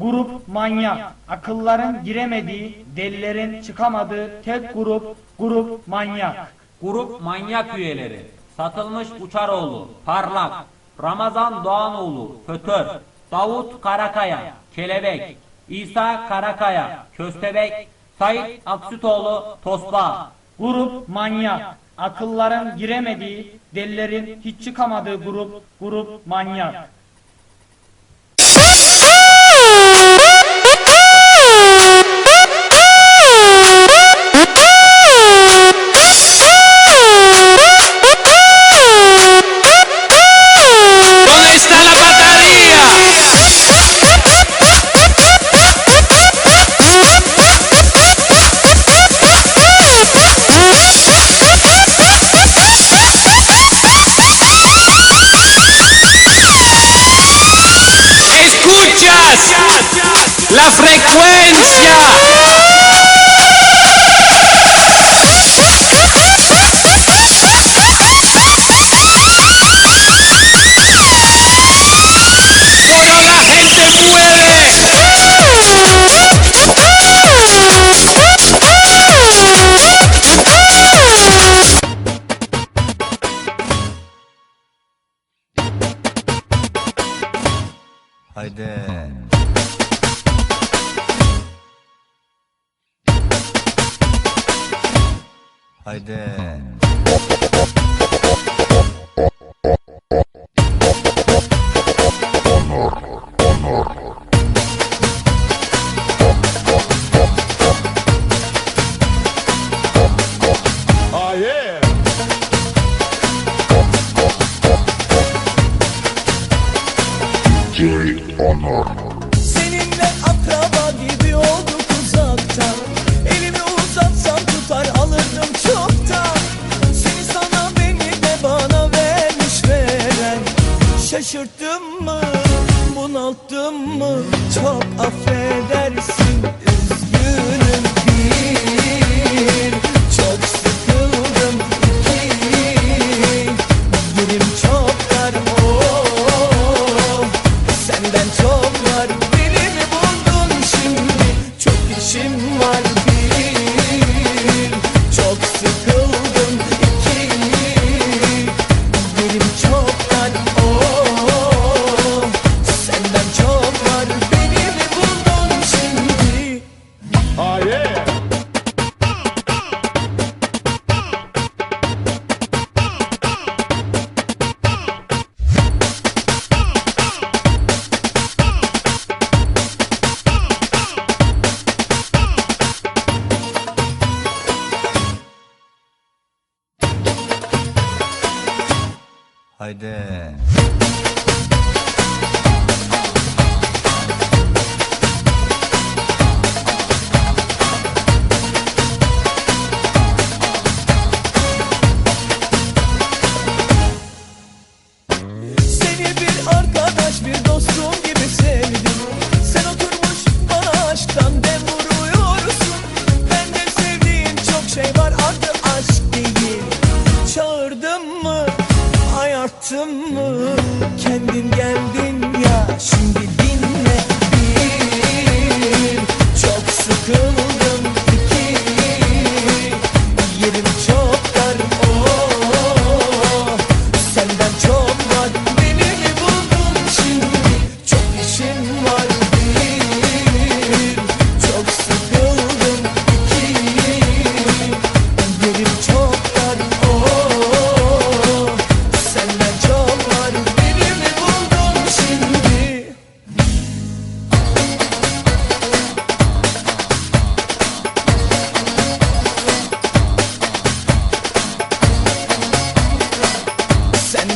grup manyak. Akılların giremediği, delilerin çıkamadığı tek grup, grup manyak. Grup manyak üyeleri. Satılmış Uçaroğlu, Parlak, Ramazan Doğanoğlu, Fötör, Davut Karakaya, Kelebek, İsa Karakaya, Köstebek, Sait Aksütoğlu, Tosba. Grup manyak. Akılların giremediği, delilerin hiç çıkamadığı grup, grup manyak. Haydi. Haydi. Seninle akraba gibi olduk uzaktan. Elimi uzatsam tutar alırdım çoktan. Seni sana beni de bana vermiş veren Şaşırttım mı bunalttım mı Haydi. Ayarttım mı kendin geldin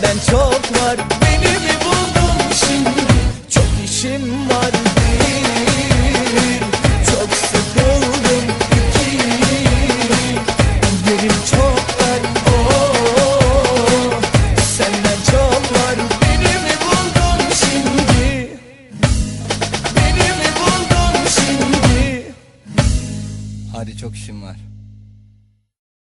senden çok var. Beni mi buldun şimdi? Çok işim var. Bir Çok sıkıldım. İki Yerim çok dar oh, Senden çok var. Beni mi buldun şimdi? Beni mi buldun şimdi? Hadi çok işim var.